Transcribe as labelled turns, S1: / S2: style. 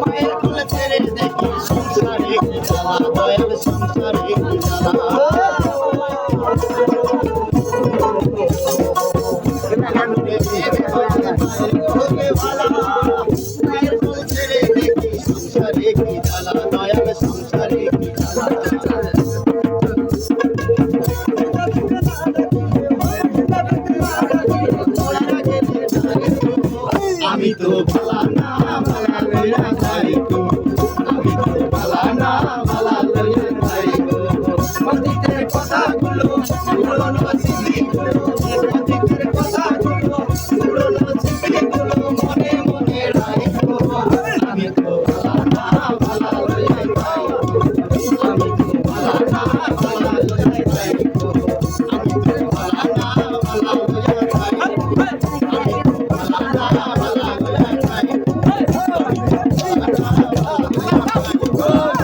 S1: মায়ের কোলে ছেড়ে দেখি সংসারে কি জ্বালা দয়াল সংসারে আমি তো ভালা না ভালা লইয়া যাই গো। আমি তো ভালা না ভালা লইয়া যাই গো। মন্দিরের কথাগুলো পুরনো স্মৃতিগুলো মন্দিরের কথাগুলো পুরনো স্মৃতিগুলো মনে মনে রাখো আমি তো ভালা না ভালা লইয়া যাই গো। আমি তো ভালা না ভালা লইয়া যাই
S2: Woo!